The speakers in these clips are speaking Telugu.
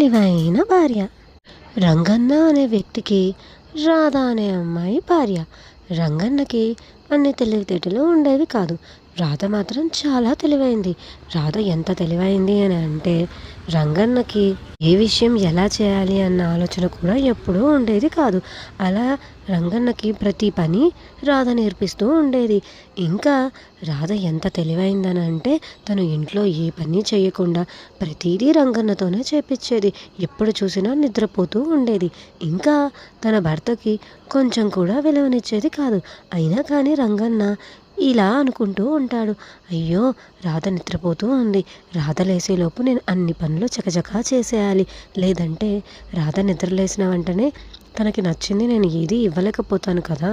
తెలివైన భార్య. రంగన్న అనే వ్యక్తికి రాధ అనే అమ్మాయి భార్య. రంగన్నకి అన్ని తెలివితేటలు ఉండేవి కాదు. రాధ మాత్రం చాలా తెలివైంది. రాధ ఎంత తెలివైంది అని అంటే రంగన్నకి ఏ విషయం ఎలా చేయాలి అన్న ఆలోచన కూడా ఎప్పుడూ ఉండేది కాదు. అలా రంగన్నకి ప్రతి పని రాధ నేర్పిస్తూ ఉండేది. ఇంకా రాధ ఎంత తెలివైందని అంటే తను ఇంట్లో ఏ పని చేయకుండా ప్రతిదీ రంగన్నతోనే చేపించేది. ఎప్పుడు చూసినా నిద్రపోతూ ఉండేది. ఇంకా తన భర్తకి కొంచెం కూడా విలువనిచ్చేది కాదు. అయినా కానీ రంగన్న ఇలా అనుకుంటూ ఉంటాడు. అయ్యో రాధ నిద్రపోతూ ఉంది. రాధ లేసేలోపు నేను అన్ని పనులు చకచకా చేసేయాలి. లేదంటే రాధ నిద్రలేసిన వెంటనే తనకి నచ్చింది నేను ఏది ఇవ్వలేకపోతాను కదా.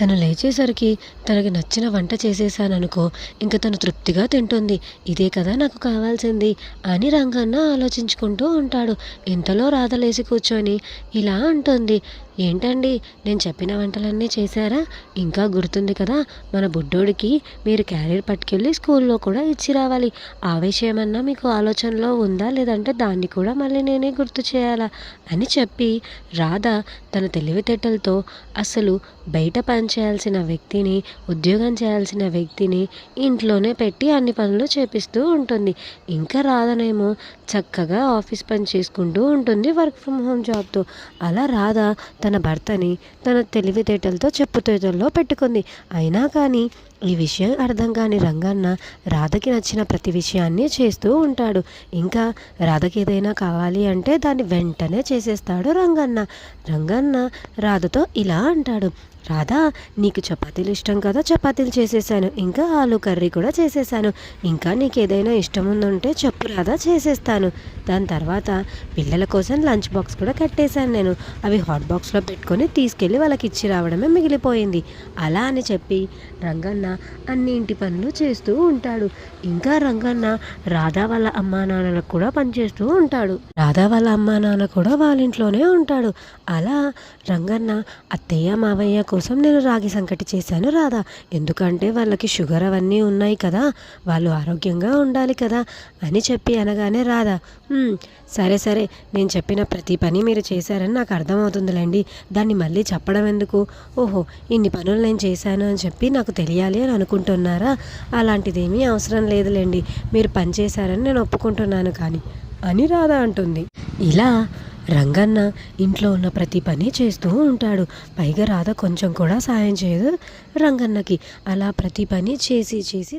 తను లేచేసరికి తనకి నచ్చిన వంట చేసేసాననుకో ఇంక తను తృప్తిగా తింటుంది. ఇదే కదా నాకు కావాల్సింది అని రంగన్న ఆలోచించుకుంటూ ఉంటాడు. ఇంతలో రాధ లేచి కూర్చొని ఇలా అంటుంది. ఏంటండి నేను చెప్పిన వంటలన్నీ చేశారా? ఇంకా గుర్తుంది కదా మన బుడ్డోడికి మీరు క్యారియర్ పట్టుకెళ్ళి స్కూల్లో కూడా ఇచ్చి రావాలి. ఆ విషయమన్నా మీకు ఆలోచనలో ఉందా? లేదంటే దాన్ని కూడా మళ్ళీ నేనే గుర్తు చేయాలా? అని చెప్పి రాధ తన తెలివితేటలతో అసలు బయట పని చేయాల్సిన వ్యక్తిని ఉద్యోగం చేయాల్సిన వ్యక్తిని ఇంట్లోనే పెట్టి అన్ని పనులు చేపిస్తూ ఉంటుంది. ఇంకా రాధనేమో చక్కగా ఆఫీస్ పని చేసుకుంటూ ఉంటుంది వర్క్ ఫ్రమ్ హోమ్ జాబ్తో. అలా రాధ తన భర్తని తన తెలివితేటలతో చెప్పుతేటల్లో పెట్టుకుంది. అయినా కానీ ఈ విషయం అర్థం కాని రంగన్న రాధకి నచ్చిన ప్రతి విషయాన్ని చేస్తూ ఉంటాడు. ఇంకా రాధకి ఏదైనా కావాలి అంటే దాన్ని వెంటనే చేసేస్తాడు రంగన్న. రంగన్న రాధతో ఇలా అంటాడు. రాధా నీకు చపాతీలు ఇష్టం కదా చపాతీలు చేసేసాను. ఇంకా ఆలు కర్రీ కూడా చేసేసాను. ఇంకా నీకు ఏదైనా ఇష్టం ఉందంటే చెప్పు రాధా చేసేస్తాను. దాని తర్వాత పిల్లల కోసం లంచ్ బాక్స్ కూడా కట్టేశాను నేను. అవి హాట్ బాక్స్లో పెట్టుకొని తీసుకెళ్ళి వాళ్ళకి ఇచ్చి రావడమే మిగిలిపోయింది. అలా అని చెప్పి రంగన్న అన్ని ఇంటి పనులు చేస్తూ ఉంటాడు. ఇంకా రంగన్న రాధా వాళ్ళ అమ్మా నాన్నలకు కూడా పనిచేస్తూ ఉంటాడు. రాధా వాళ్ళ అమ్మా నాన్న కూడా వాళ్ళ ఇంట్లోనే ఉంటాడు. అలా రంగన్న అత్తయ్య మావయ్య కోసం నేను రాగి సంకటి చేశాను రాధా. ఎందుకంటే వాళ్ళకి షుగర్ అవన్నీ ఉన్నాయి కదా వాళ్ళు ఆరోగ్యంగా ఉండాలి కదా అని చెప్పి అనగానే రాధా సరే సరే నేను చెప్పిన ప్రతి పని మీరు చేశారని నాకు అర్థమవుతుందిలేండి. దాన్ని మళ్ళీ చెప్పడం ఎందుకు? ఓహో ఇన్ని పనులు నేను చేశాను అని చెప్పి నాకు తెలియాలి అని అనుకుంటున్నారా? అలాంటిదేమీ అవసరం లేదులేండి. మీరు పని చేశారని నేను ఒప్పుకుంటున్నాను కానీ అని రాధ అంటుంది. ఇలా రంగన్న ఇంట్లో ఉన్న ప్రతి పని చేస్తూ ఉంటాడు. పైగా రాధ కొంచెం కూడా సాయం చేయదు రంగన్నకి. అలా ప్రతి పని చేసి చేసి